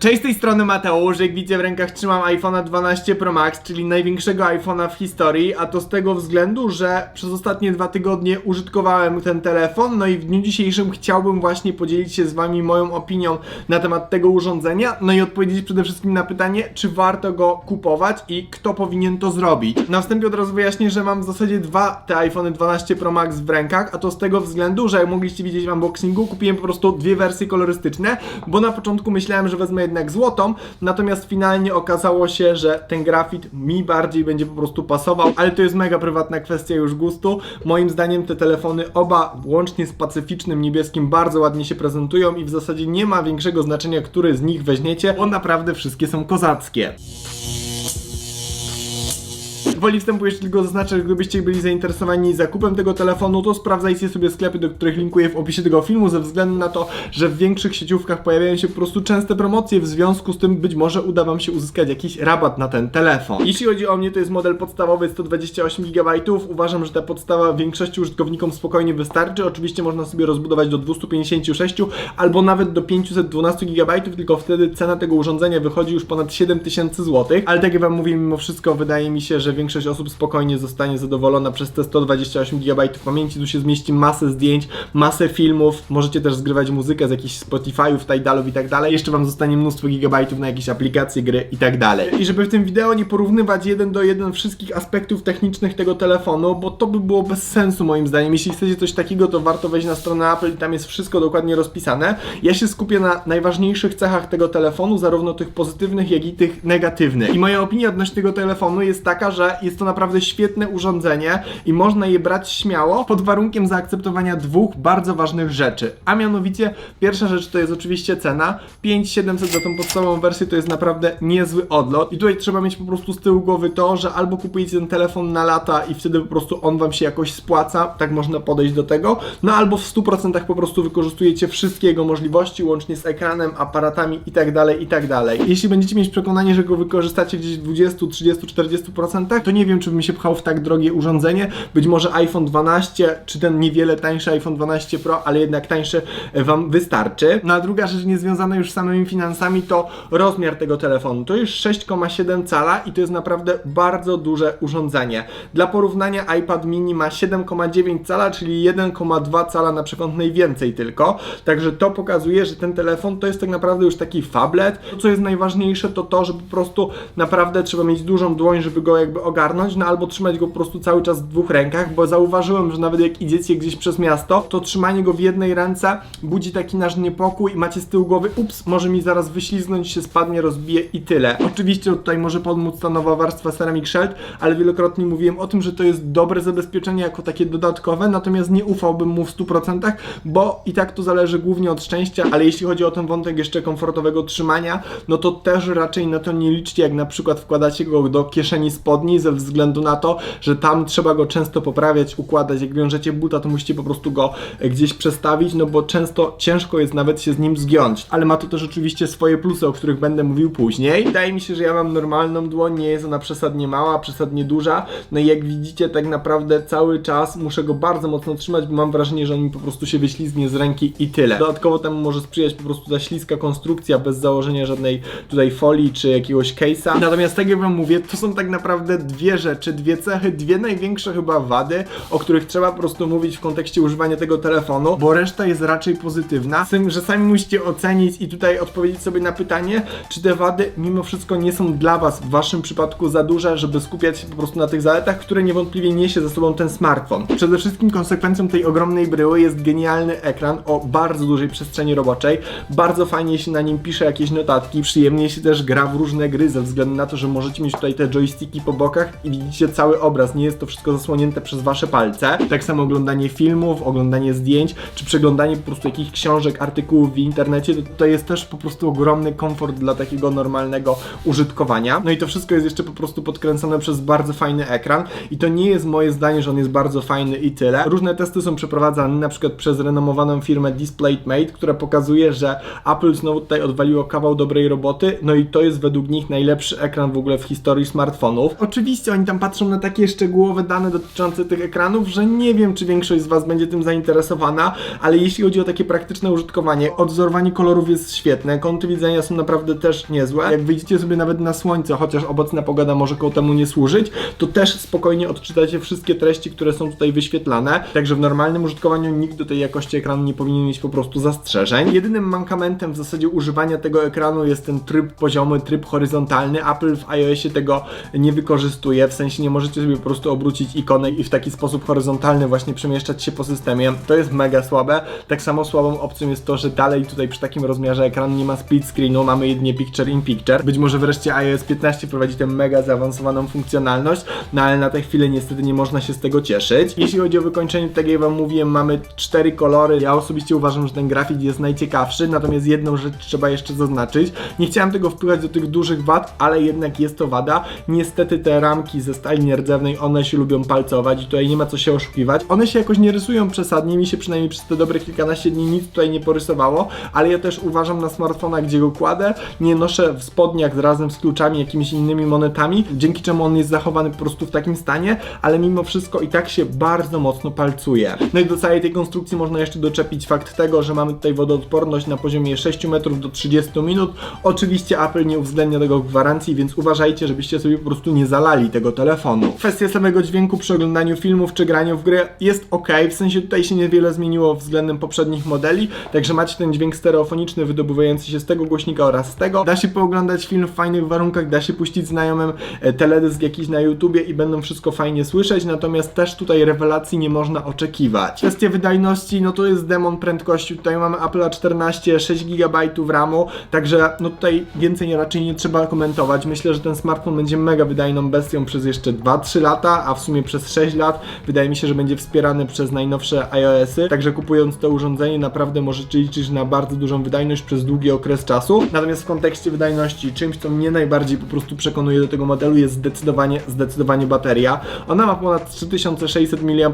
Cześć z tej strony Mateusz, jak widzicie w rękach trzymam iPhone'a 12 Pro Max, czyli największego iPhone'a w historii, a to z tego względu, że przez ostatnie dwa tygodnie użytkowałem ten telefon, no i w dniu dzisiejszym chciałbym właśnie podzielić się z wami moją opinią na temat tego urządzenia, no i odpowiedzieć przede wszystkim na pytanie, czy warto go kupować i kto powinien to zrobić. Na wstępie od razu wyjaśnię, że mam w zasadzie dwa te iPhony 12 Pro Max w rękach, a to z tego względu, że jak mogliście widzieć w unboxingu, kupiłem po prostu dwie wersje kolorystyczne, bo na początku myślałem, że wezmę jednak złotą, natomiast finalnie okazało się, że ten grafit mi bardziej będzie po prostu pasował, ale to jest mega prywatna kwestia już gustu. Moim zdaniem te telefony oba łącznie z pacyficznym niebieskim bardzo ładnie się prezentują i w zasadzie nie ma większego znaczenia, który z nich weźmiecie, bo naprawdę wszystkie są kozackie. Woli wstępu jeszcze tylko zaznaczę, że gdybyście byli zainteresowani zakupem tego telefonu, to sprawdzajcie sobie sklepy, do których linkuję w opisie tego filmu, ze względu na to, że w większych sieciówkach pojawiają się po prostu częste promocje, w związku z tym być może uda Wam się uzyskać jakiś rabat na ten telefon. Jeśli chodzi o mnie, to jest model podstawowy 128 GB. Uważam, że ta podstawa większości użytkownikom spokojnie wystarczy. Oczywiście można sobie rozbudować do 256 albo nawet do 512 GB, tylko wtedy cena tego urządzenia wychodzi już ponad 7000 zł. Ale tak jak Wam mówię, mimo wszystko wydaje mi się, że większość osób spokojnie zostanie zadowolona przez te 128 GB pamięci. Tu się zmieści masę zdjęć, masę filmów. Możecie też zgrywać muzykę z jakichś Spotify'ów, Tidalów i tak dalej. Jeszcze Wam zostanie mnóstwo gigabajtów na jakieś aplikacje, gry i tak dalej. I żeby w tym wideo nie porównywać jeden do jeden wszystkich aspektów technicznych tego telefonu, bo to by było bez sensu moim zdaniem. Jeśli chcecie coś takiego, to warto wejść na stronę Apple i tam jest wszystko dokładnie rozpisane. Ja się skupię na najważniejszych cechach tego telefonu, zarówno tych pozytywnych, jak i tych negatywnych. I moja opinia odnośnie tego telefonu jest taka, że jest to naprawdę świetne urządzenie i można je brać śmiało pod warunkiem zaakceptowania dwóch bardzo ważnych rzeczy. A mianowicie pierwsza rzecz to jest oczywiście cena. 5700 za tą podstawową wersję to jest naprawdę niezły odlot. I tutaj trzeba mieć po prostu z tyłu głowy to, że albo kupujecie ten telefon na lata i wtedy po prostu on wam się jakoś spłaca, tak można podejść do tego, no albo w 100% po prostu wykorzystujecie wszystkie jego możliwości, łącznie z ekranem, aparatami i tak dalej, i tak. Jeśli będziecie mieć przekonanie, że go wykorzystacie gdzieś w 20, 30, 40%, to nie wiem, czy bym się pchał w tak drogie urządzenie. Być może iPhone 12, czy ten niewiele tańszy iPhone 12 Pro, ale jednak tańszy e, Wam wystarczy. No a druga rzecz niezwiązana już z samymi finansami to rozmiar tego telefonu. To jest 6,7 cala i to jest naprawdę bardzo duże urządzenie. Dla porównania iPad mini ma 7,9 cala, czyli 1,2 cala na przykład najwięcej tylko. Także to pokazuje, że ten telefon to jest tak naprawdę już taki fablet. To co jest najważniejsze to to, że po prostu naprawdę trzeba mieć dużą dłoń, żeby go jakby ogarnąć, no albo trzymać go po prostu cały czas w dwóch rękach, bo zauważyłem, że nawet jak idziecie gdzieś przez miasto, to trzymanie go w jednej ręce budzi taki nasz niepokój i macie z tyłu głowy, ups, może mi zaraz wyślizgnąć, się spadnie, rozbije i tyle. Oczywiście tutaj może pomóc ta nowa warstwa Ceramic Shield, ale wielokrotnie mówiłem o tym, że to jest dobre zabezpieczenie jako takie dodatkowe, natomiast nie ufałbym mu w 100%, bo i tak to zależy głównie od szczęścia, ale jeśli chodzi o ten wątek jeszcze komfortowego trzymania, no to też raczej na to nie liczcie, jak na przykład wkładacie go do kieszeni spodni ze względu na to, że tam trzeba go często poprawiać, układać. Jak wiążecie buta, to musicie po prostu go e, gdzieś przestawić, no bo często ciężko jest nawet się z nim zgiąć. Ale ma to też oczywiście swoje plusy, o których będę mówił później. Wydaje mi się, że ja mam normalną dłoń, nie jest ona przesadnie mała, przesadnie duża. No i jak widzicie, tak naprawdę cały czas muszę go bardzo mocno trzymać, bo mam wrażenie, że on mi po prostu się wyślizgnie z ręki i tyle. Dodatkowo temu może sprzyjać po prostu ta śliska konstrukcja bez założenia żadnej tutaj folii czy jakiegoś case'a. Natomiast tak jak wam mówię, to są tak naprawdę dwie rzeczy, dwie cechy, dwie największe chyba wady, o których trzeba po prostu mówić w kontekście używania tego telefonu, bo reszta jest raczej pozytywna. Z tym, że sami musicie ocenić i tutaj odpowiedzieć sobie na pytanie, czy te wady mimo wszystko nie są dla was w waszym przypadku za duże, żeby skupiać się po prostu na tych zaletach, które niewątpliwie niesie ze sobą ten smartfon. Przede wszystkim konsekwencją tej ogromnej bryły jest genialny ekran o bardzo dużej przestrzeni roboczej. Bardzo fajnie się na nim pisze jakieś notatki, przyjemnie się też gra w różne gry ze względu na to, że możecie mieć tutaj te joysticki po bokach i widzicie cały obraz, nie jest to wszystko zasłonięte przez wasze palce. Tak samo oglądanie filmów, oglądanie zdjęć, czy przeglądanie po prostu jakichś książek, artykułów w internecie, to, to jest też po prostu ogromny komfort dla takiego normalnego użytkowania. No i to wszystko jest jeszcze po prostu podkręcone przez bardzo fajny ekran i to nie jest moje zdanie, że on jest bardzo fajny i tyle. Różne testy są przeprowadzane na przykład przez renomowaną firmę DisplayMate, która pokazuje, że Apple znowu tutaj odwaliło kawał dobrej roboty, no i to jest według nich najlepszy ekran w ogóle w historii smartfonów. Oczywiście rzeczywiście oni tam patrzą na takie szczegółowe dane dotyczące tych ekranów, że nie wiem, czy większość z Was będzie tym zainteresowana, ale jeśli chodzi o takie praktyczne użytkowanie, odzorowanie kolorów jest świetne, kąty widzenia są naprawdę też niezłe. Jak wyjdziecie sobie nawet na słońce, chociaż obecna pogoda może koło temu nie służyć, to też spokojnie odczytacie wszystkie treści, które są tutaj wyświetlane. Także w normalnym użytkowaniu nikt do tej jakości ekranu nie powinien mieć po prostu zastrzeżeń. Jedynym mankamentem w zasadzie używania tego ekranu jest ten tryb poziomy, tryb horyzontalny. Apple w iOSie tego nie wykorzystuje, w sensie nie możecie sobie po prostu obrócić ikonę i w taki sposób horyzontalny właśnie przemieszczać się po systemie. To jest mega słabe. Tak samo słabą opcją jest to, że dalej tutaj przy takim rozmiarze ekranu nie ma split screenu, mamy jedynie picture in picture. Być może wreszcie iOS 15 prowadzi tę mega zaawansowaną funkcjonalność, no ale na tę chwilę niestety nie można się z tego cieszyć. Jeśli chodzi o wykończenie, tak jak wam mówiłem, mamy cztery kolory. Ja osobiście uważam, że ten grafik jest najciekawszy, natomiast jedną rzecz trzeba jeszcze zaznaczyć. Nie chciałem tego wpływać do tych dużych wad, ale jednak jest to wada. Niestety te ramki ze stali nierdzewnej, one się lubią palcować i tutaj nie ma co się oszukiwać. One się jakoś nie rysują przesadnie, mi się przynajmniej przez te dobre kilkanaście dni nic tutaj nie porysowało, ale ja też uważam na smartfona, gdzie go kładę, nie noszę w spodniach razem z kluczami, jakimiś innymi monetami, dzięki czemu on jest zachowany po prostu w takim stanie, ale mimo wszystko i tak się bardzo mocno palcuje. No i do całej tej konstrukcji można jeszcze doczepić fakt tego, że mamy tutaj wodoodporność na poziomie 6 metrów do 30 minut. Oczywiście Apple nie uwzględnia tego w gwarancji, więc uważajcie, żebyście sobie po prostu nie zalali tego telefonu. Kwestia samego dźwięku przy oglądaniu filmów czy graniu w gry jest ok, w sensie tutaj się niewiele zmieniło względem poprzednich modeli, także macie ten dźwięk stereofoniczny wydobywający się z tego głośnika oraz z tego. Da się pooglądać film w fajnych warunkach, da się puścić znajomym e, teledysk jakiś na YouTubie i będą wszystko fajnie słyszeć, natomiast też tutaj rewelacji nie można oczekiwać. Kwestia wydajności, no to jest demon prędkości, tutaj mamy Apple A14, 6 GB RAMu, także no tutaj więcej raczej nie trzeba komentować. Myślę, że ten smartfon będzie mega wydajną przez jeszcze 2-3 lata, a w sumie przez 6 lat. Wydaje mi się, że będzie wspierany przez najnowsze iOSy, także kupując to urządzenie naprawdę możecie liczyć na bardzo dużą wydajność przez długi okres czasu. Natomiast w kontekście wydajności, czymś co mnie najbardziej po prostu przekonuje do tego modelu jest zdecydowanie, zdecydowanie bateria. Ona ma ponad 3600 mAh,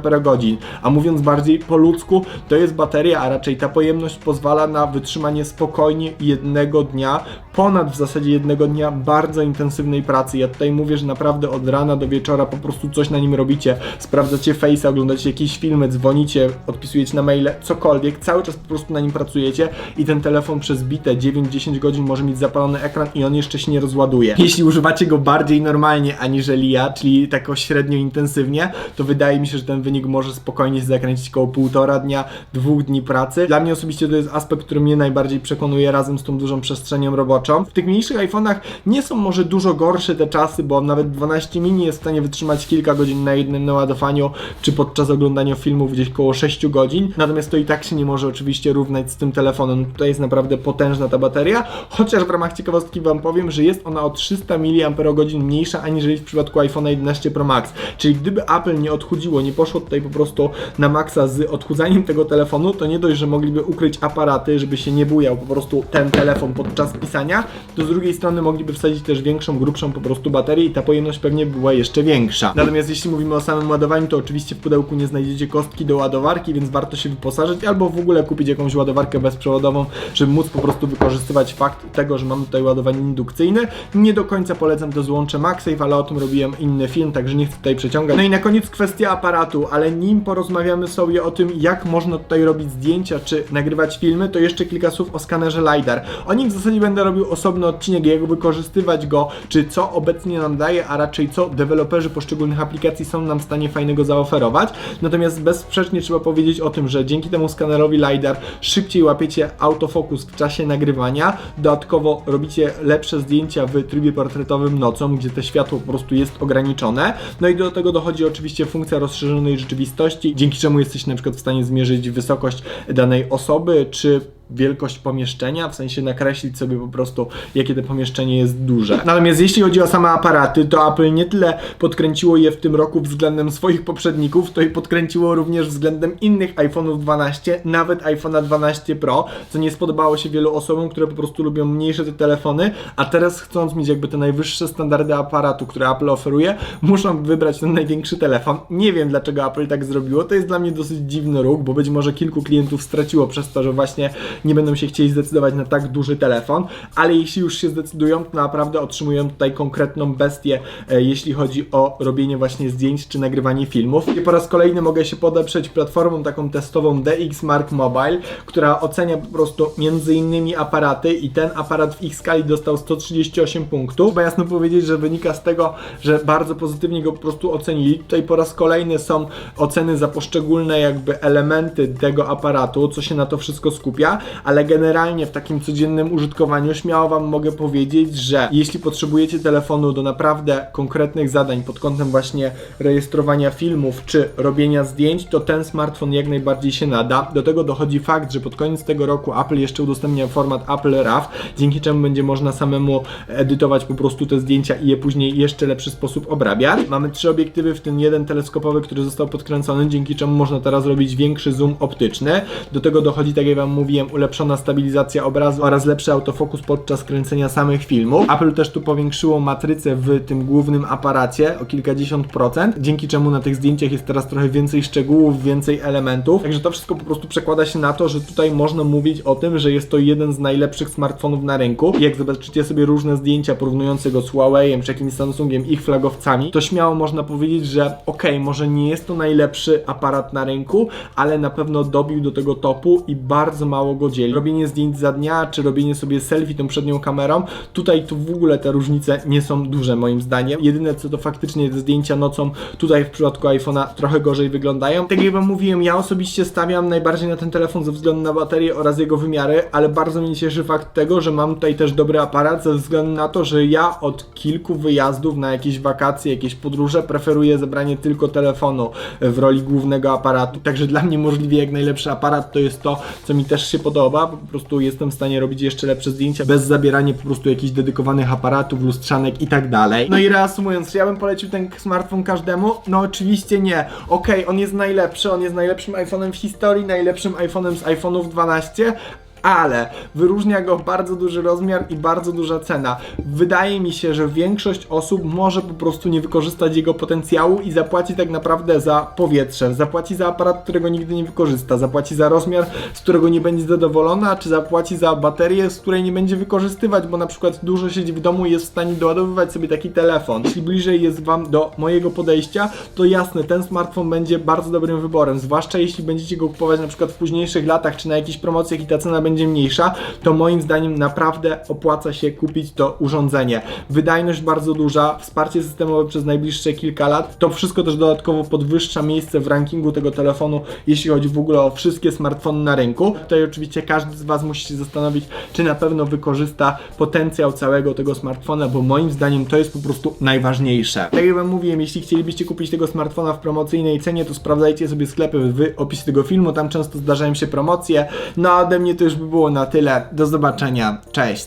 a mówiąc bardziej po ludzku, to jest bateria, a raczej ta pojemność pozwala na wytrzymanie spokojnie jednego dnia, ponad w zasadzie jednego dnia bardzo intensywnej pracy. Ja tutaj mówię, że naprawdę od rana do wieczora po prostu coś na nim robicie, sprawdzacie face, oglądacie jakieś filmy, dzwonicie, odpisujecie na maile, cokolwiek, cały czas po prostu na nim pracujecie i ten telefon przez bite 9-10 godzin może mieć zapalony ekran i on jeszcze się nie rozładuje. Jeśli używacie go bardziej normalnie aniżeli ja, czyli tak średnio intensywnie, to wydaje mi się, że ten wynik może spokojnie się zakręcić koło półtora dnia, dwóch dni pracy. Dla mnie osobiście to jest aspekt, który mnie najbardziej przekonuje razem z tą dużą przestrzenią roboczą. W tych mniejszych iPhone'ach nie są może dużo gorsze te czasy, bo nawet 12 mini jest w stanie wytrzymać kilka godzin na jednym naładowaniu, czy podczas oglądania filmów gdzieś koło 6 godzin. Natomiast to i tak się nie może oczywiście równać z tym telefonem. Tutaj jest naprawdę potężna ta bateria, chociaż w ramach ciekawostki Wam powiem, że jest ona o 300 mAh mniejsza aniżeli w przypadku iPhone 11 Pro Max. Czyli gdyby Apple nie odchudziło, nie poszło tutaj po prostu na maksa z odchudzaniem tego telefonu, to nie dość, że mogliby ukryć aparaty, żeby się nie bujał po prostu ten telefon podczas pisania, to z drugiej strony mogliby wsadzić też większą, grubszą po prostu baterię i ta pojemność pewnie była jeszcze większa. Natomiast jeśli mówimy o samym ładowaniu, to oczywiście w pudełku nie znajdziecie kostki do ładowarki, więc warto się wyposażyć albo w ogóle kupić jakąś ładowarkę bezprzewodową, żeby móc po prostu wykorzystywać fakt tego, że mamy tutaj ładowanie indukcyjne. Nie do końca polecam to złącze MagSafe, ale o tym robiłem inny film, także nie chcę tutaj przeciągać. No i na koniec kwestia aparatu, ale nim porozmawiamy sobie o tym, jak można tutaj robić zdjęcia czy nagrywać filmy, to jeszcze kilka słów o skanerze LiDAR. O nim w zasadzie będę robił osobny odcinek, jak wykorzystywać go, czy co obecnie nam daje, a raczej co deweloperzy poszczególnych aplikacji są nam w stanie fajnego zaoferować. Natomiast bezsprzecznie trzeba powiedzieć o tym, że dzięki temu skanerowi LiDAR szybciej łapiecie autofokus w czasie nagrywania, dodatkowo robicie lepsze zdjęcia w trybie portretowym nocą, gdzie te światło po prostu jest ograniczone. No i do tego dochodzi oczywiście funkcja rozszerzonej rzeczywistości, dzięki czemu jesteście na przykład w stanie zmierzyć wysokość danej osoby, czy wielkość pomieszczenia, w sensie nakreślić sobie po prostu, jakie to pomieszczenie jest duże. Natomiast jeśli chodzi o same aparaty, to Apple nie tyle podkręciło je w tym roku względem swoich poprzedników, to i podkręciło również względem innych iPhone'ów 12, nawet iPhone'a 12 Pro, co nie spodobało się wielu osobom, które po prostu lubią mniejsze te telefony, a teraz chcąc mieć jakby te najwyższe standardy aparatu, które Apple oferuje, muszą wybrać ten największy telefon. Nie wiem dlaczego Apple tak zrobiło, to jest dla mnie dosyć dziwny ruch, bo być może kilku klientów straciło przez to, że właśnie nie będą się chcieli zdecydować na tak duży telefon, ale jeśli już się zdecydują, to naprawdę otrzymują tutaj konkretną bestię, e, jeśli chodzi o robienie właśnie zdjęć czy nagrywanie filmów. I po raz kolejny mogę się podeprzeć platformą taką testową DX Mark Mobile, która ocenia po prostu między innymi aparaty i ten aparat w ich skali dostał 138 punktów. Trzeba jasno powiedzieć, że wynika z tego, że bardzo pozytywnie go po prostu ocenili. Tutaj po raz kolejny są oceny za poszczególne jakby elementy tego aparatu, co się na to wszystko skupia, ale generalnie w takim codziennym użytkowaniu śmiało Wam mogę powiedzieć, że jeśli potrzebujecie telefonu do naprawdę konkretnych zadań pod kątem właśnie rejestrowania filmów czy robienia zdjęć, to ten smartfon jak najbardziej się nada. Do tego dochodzi fakt, że pod koniec tego roku Apple jeszcze udostępnia format Apple RAW, dzięki czemu będzie można samemu edytować po prostu te zdjęcia i je później jeszcze lepszy sposób obrabiać. Mamy trzy obiektywy, w tym jeden teleskopowy, który został podkręcony, dzięki czemu można teraz robić większy zoom optyczny. Do tego dochodzi, tak jak Wam mówiłem, ulepszona stabilizacja obrazu oraz lepszy autofokus podczas kręcenia samych filmów. Apple też tu powiększyło matrycę w tym głównym aparacie o kilkadziesiąt procent, dzięki czemu na tych zdjęciach jest teraz trochę więcej szczegółów, więcej elementów. Także to wszystko po prostu przekłada się na to, że tutaj można mówić o tym, że jest to jeden z najlepszych smartfonów na rynku. I jak zobaczycie sobie różne zdjęcia porównujące go z Huawei'em czy jakimś Samsungiem, ich flagowcami, to śmiało można powiedzieć, że okej, może nie jest to najlepszy aparat na rynku, ale na pewno dobił do tego topu i bardzo mało go dzieli. Robienie zdjęć za dnia, czy robienie sobie selfie tą przednią kamerą, tutaj tu w ogóle te różnice nie są duże moim zdaniem. Jedyne co to faktycznie zdjęcia nocą tutaj w przypadku iPhone'a trochę gorzej wyglądają. Tak jak wam mówiłem, ja osobiście stawiam najbardziej na ten telefon ze względu na baterię oraz jego wymiary, ale bardzo mnie cieszy fakt tego, że mam tutaj też dobry aparat ze względu na to, że ja od kilku wyjazdów na jakieś wakacje, jakieś podróże preferuję zebranie tylko telefonu w roli głównego aparatu. Także dla mnie możliwie jak najlepszy aparat to jest to, co mi też się podoba. Po prostu jestem w stanie robić jeszcze lepsze zdjęcia bez zabierania po prostu jakichś dedykowanych aparatów, lustrzanek i tak dalej. No i reasumując, czy ja bym polecił ten smartfon każdemu? No oczywiście nie. Okej, on jest najlepszy, on jest najlepszym iPhone'em w historii, najlepszym iPhone'em z iPhone'ów 12, ale wyróżnia go bardzo duży rozmiar i bardzo duża cena. Wydaje mi się, że większość osób może po prostu nie wykorzystać jego potencjału i zapłaci tak naprawdę za powietrze, zapłaci za aparat, którego nigdy nie wykorzysta, zapłaci za rozmiar, z którego nie będzie zadowolona, czy zapłaci za baterię, z której nie będzie wykorzystywać, bo na przykład dużo siedzi w domu i jest w stanie doładowywać sobie taki telefon. Jeśli bliżej jest Wam do mojego podejścia, to jasne, ten smartfon będzie bardzo dobrym wyborem, zwłaszcza jeśli będziecie go kupować na przykład w późniejszych latach, czy na jakichś promocjach i ta cena będzie mniejsza, to moim zdaniem naprawdę opłaca się kupić to urządzenie. Wydajność bardzo duża, wsparcie systemowe przez najbliższe kilka lat, to wszystko też dodatkowo podwyższa miejsce w rankingu tego telefonu, jeśli chodzi w ogóle o wszystkie smartfony na rynku. Tutaj oczywiście każdy z Was musi się zastanowić, czy na pewno wykorzysta potencjał całego tego smartfona, bo moim zdaniem to jest po prostu najważniejsze. Tak jak Wam mówiłem, jeśli chcielibyście kupić tego smartfona w promocyjnej cenie, to sprawdzajcie sobie sklepy w opisie tego filmu, tam często zdarzają się promocje. No a ode mnie to już by było na tyle. Do zobaczenia. Cześć!